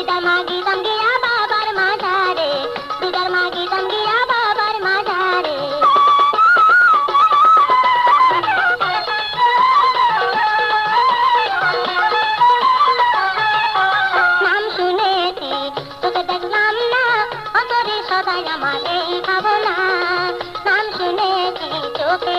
দিদার মাগিলাম গিয়া বাবার মাঝারে দিদার মাগিলাম গিয়া বাবার মাঝারে। নাম শুনেছি, তোকে দেখলাম না, অতরে সবাই আমাকে খাব না। নাম শুনেছি চোখে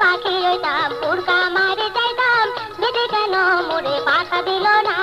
পাখি লইতাম উড়কা মারি যাইতাম দিদি কেন মোরে পাখা দিল না।